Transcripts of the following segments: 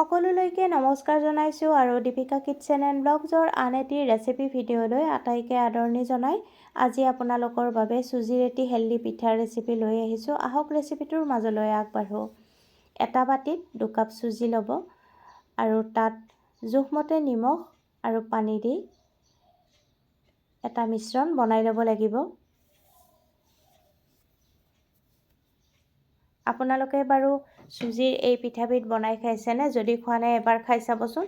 সকলোলৈকে নমস্কাৰ জনাইছোঁ আৰু দীপিকা কিটছেন এণ্ড ব্লগছৰ আন এটি ৰেচিপি ভিডিঅ'লৈ আটাইকে আদৰণি জনাই আজি আপোনালোকৰ বাবে চুজিৰ এটি হেল্ডি পিঠাৰ ৰেচিপি লৈ আহিছোঁ। আহক ৰেচিপিটোৰ মাজলৈ আগবাঢ়োঁ। এটা বাতিত দুকাপ চুজি ল'ব আৰু তাত জোখমতে নিমখ আৰু পানী দি এটা মিশ্ৰণ বনাই ল'ব লাগিব। আপোনালোকে বাৰু চুজিৰ এই পিঠাবিধ বনাই খাইছেনে? যদি খোৱা নাই এবাৰ খাই চাবচোন।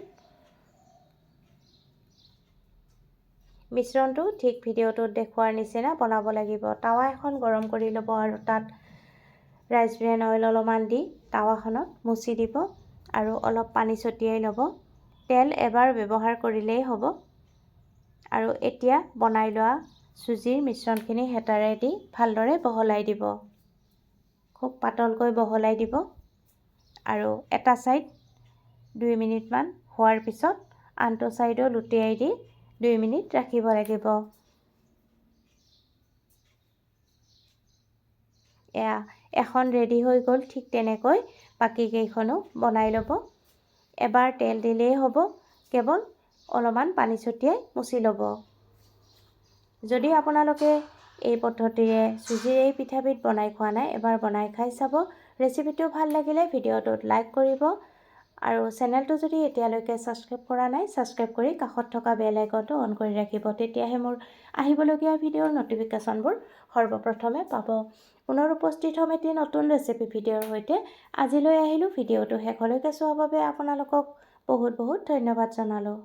মিশ্ৰণটো ঠিক ভিডিঅ'টোত দেখুওৱাৰ নিচিনা বনাব লাগিব। টাৱা এখন গৰম কৰি ল'ব আৰু তাত ৰাইচ ব্ৰেন অইল অলপমান দি টাৱাখনত মুচি দিব আৰু অলপ পানী ছটিয়াই ল'ব। তেল এবাৰ ব্যৱহাৰ কৰিলেই হ'ব। আৰু এতিয়া বনাই লোৱা চুজিৰ মিশ্ৰণখিনি হেতাৰে দি ভালদৰে বহলাই দিব। খুব পাতলকৈ বহলাই দিব। আৰু এটা ছাইড দুই মিনিটমান হোৱাৰ পিছত আনটো ছাইডো লুটিয়াই দি দুই মিনিট ৰাখিব লাগিব। এয়া এখন ৰেডি হৈ গ'ল ঠিক তেনেকৈ বাকীকেইখনো বনাই ল'ব। এবাৰ তেল দিলেই হ'ব কেৱল অলপমান পানী ছটিয়াই মুচি ল'ব। যদি আপোনালোকে এই পদ্ধতিৰে চুজিৰ এই পিঠাবিধ বনাই খোৱা নাই এবাৰ বনাই খাই চাব। ৰেচিপিটো ভাল লাগিলে ভিডিঅ'টোত লাইক কৰিব। আৰু চেনেলটো যদি এতিয়ালৈকে ছাবস্ক্ৰাইব কৰা নাই ছাবস্ক্ৰাইব কৰি কাষত থকা বেল আইকনটো অন কৰি ৰাখিব। তেতিয়াহে মোৰ আহিবলগীয়া ভিডিঅ'ৰ ন'টিফিকেশ্যনবোৰ সৰ্বপ্ৰথমে পাব। পুনৰ উপস্থিত হ'ম এটি নতুন ৰেচিপি ভিডিঅ'ৰ সৈতে। আজিলৈ আহিলোঁ। ভিডিঅ'টো শেষলৈকে চোৱাৰ বাবে আপোনালোকক বহুত বহুত ধন্যবাদ জনালোঁ।